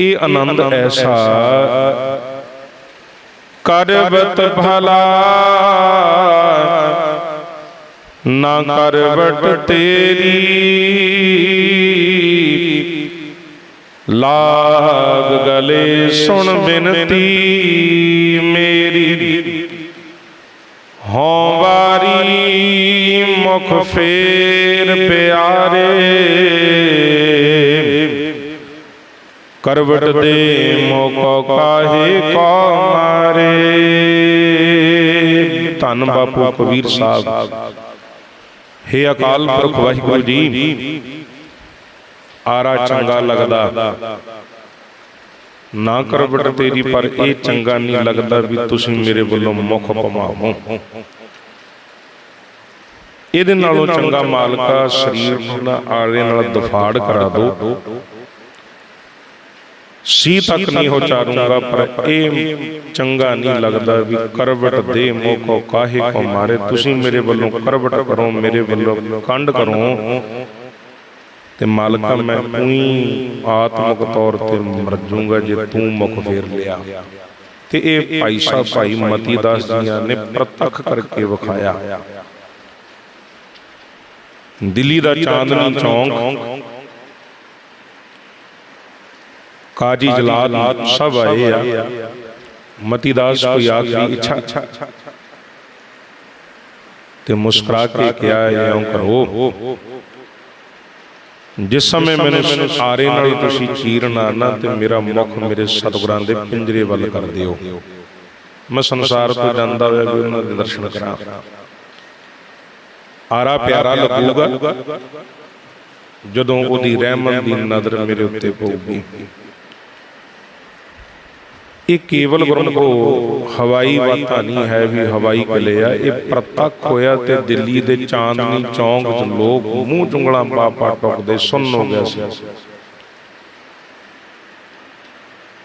ਇਹ ਆਨੰਦ ਐਸਾ। ਕਰਬਤ ਭਲਾ ਨਾ ਕਰਵਟ ਤੇਰੀ। ਲਾਗ ਗਲੇ ਸੁਣ ਬਿਨਤੀ। ਮੇਰੀ। ਹਉ ਵਾਰੀ ਮੁਖ ਫੇਰ ਪਿਆਰੇ। ਕਰਵਟ ਦੇ ਮੋਕੋ ਕਾਹੇ ਕੋ ਮਾਰੇ। ਧੰਨ ਬਾਪੂ ਕਬੀਰ ਸਾਹਿਬ। ਹੇ ਅਕਾਲ ਪੁਰਖ ਵਾਹਿਗੁਰੂ ਜੀ। ਆਰਾ ਚੰਗਾ ਲੱਗਦਾ। ਨਾ ਕਰਵਟ ਤੇਰੀ, ਪਰ ਇਹ ਚੰਗਾ ਨਹੀਂ ਲੱਗਦਾ ਵੀ ਤੁਸੀਂ ਮੇਰੇ ਵੱਲੋਂ ਮੁਖ ਪਮਾਵੋ ਇਹਦੇ ਨਾਲੋਂ ਚੰਗਾ ਮਾਲਕਾ ਸਰੀਰ ਨੂੰ ਨਾ ਆਰੇ ਨਾਲ ਦਫਾੜ ਕਰਾ ਦੋ ਸੀ ਤੱਕ ਨਹੀਂ ਹੋ ਪਰ ਇਹ ਚੰਗਾ ਨਹੀਂ ਲੱਗਦਾ ਵੀ ਕਰਵਟ ਦੇ ਮੋਕੋ ਕਾਹੇ ਕੋ ਮਾਰੇ। ਤੁਸੀਂ ਮੇਰੇ ਵੱਲੋਂ ਕਰਵਟ ਕਰੋ, ਮੇਰੇ ਵੱਲੋਂ ਕੰਡ ਕਰੋ। ਤੇ ਮਾਲਕਾ, ਮੈਂ ਉਹੀ ਆਤਮਿਕ ਤੌਰ ਤੇ ਮਰ ਜਾਊਂਗਾ ਜੇ ਤੂੰ ਮੁਖ ਫੇਰ ਲਿਆ। ਤੇ ਇਹ ਭਾਈ ਸਾਹਿਬ, ਭਾਈ ਮਤੀ ਦਾਸ ਜੀਆਂ ਨੇ ਪ੍ਰਤੱਖ ਕਰਕੇ ਵਿਖਾਇਆ। ਦਿੱਲੀ ਦਾ ਚਾਂਦਨੀ ਚੌਂਕ। ਕਾਜੀ ਜਲਾਲ ਸਭ ਆਏ ਆ। ਮਤੀ ਦਾਸ ਕੋਈ ਆਖਰੀ ਇੱਛਾ। ਤੇ ਮੁਸਕਰਾ ਕੇ ਕਿਹਾ ਇਉਂ ਕਰੋ। ਜਿਸ ਸਮੇਂ ਮੈਨੂੰ ਆਰੇ ਨਾਲ ਤੁਸੀਂ ਚੀਰਨਾ ਨਾ ਤੇ ਮੇਰਾ ਮੁਖ ਮੇਰੇ ਸਤਿਗੁਰਾਂ ਦੇ ਪਿੰਜਰੇ ਵੱਲ ਕਰ ਦਿਓ। ਮੈਂ ਸੰਸਾਰ ਤੋਂ ਜਾਂਦਾ ਹੋਇਆ ਵੀ ਉਹਨਾਂ ਦੇ ਦਰਸ਼ਨ ਕਰਾਂ। ਆਰਾ ਪਿਆਰਾ ਲੱਗੂਗਾ। ਜਦੋਂ ਉਹਦੀ ਰਹਿਮਤ ਦੀ ਨਜ਼ਰ ਮੇਰੇ ਉੱਤੇ ਪਊਗੀ। ਇਹ ਕੇਵਲ ਗੁਰਮਖੋ ਹਵਾਈ ਬਾਤਾਂ ਨਹੀਂ ਹੈ ਵੀ ਹਵਾਈ ਗਲੇ ਆ, ਇਹ ਪ੍ਰਤੱਖ ਹੋਇਆ ਤੇ ਦਿੱਲੀ ਦੇ ਚਾਂਦਨੀ ਚੌਂਕ 'ਚ ਲੋਕ ਮੂੰਹ ਚੁੰਗਲਾਂ ਪਾ ਪਾ ਸੁਣ ਹੋ ਗਿਆ ਸੀ।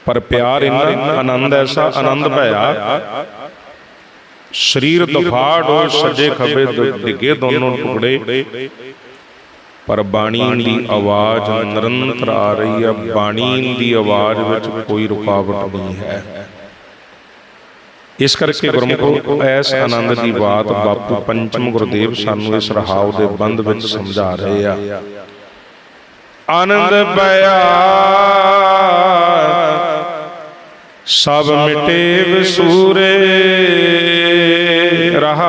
ਪਰ ਪਿਆਰ ਇੰਨਾ ਆਨੰਦ ਐਸਾ ਆਨੰਦ ਭਇਆ, ਸਰੀਰ ਦਫਾੜ ਹੋ ਸੱਜੇ ਖੱਬੇ ਡਿੱਗੇ ਦੋਨੋਂ ਟੁਕੜੇ। ਪਰ ਬਾਣੀ ਦੀ ਆਵਾਜ਼ ਨਿਰੰਤਰ ਆ ਰਹੀ ਹੈ। ਬਾਣੀ ਦੀ ਆਵਾਜ਼ ਵਿੱਚ ਕੋਈ ਰੁਕਾਵਟ ਨਹੀਂ ਹੈ। ਇਸ ਕਰਕੇ ਗੁਰਮੁਖੋ ਐਸ ਆਨੰਦ ਦੀ ਬਾਤ ਬਾਪੂ ਪੰਚਮ ਗੁਰਦੇਵ ਸਾਨੂੰ ਇਸ ਰਹਾਉ ਦੇ ਬੰਦ ਵਿੱਚ ਸਮਝਾ ਰਹੇ ਆ। ਆਨੰਦ ਪਿਆ ਸਭ ਮਿਟੇ ਵਿਸੂਰੇ। ਰਹਾ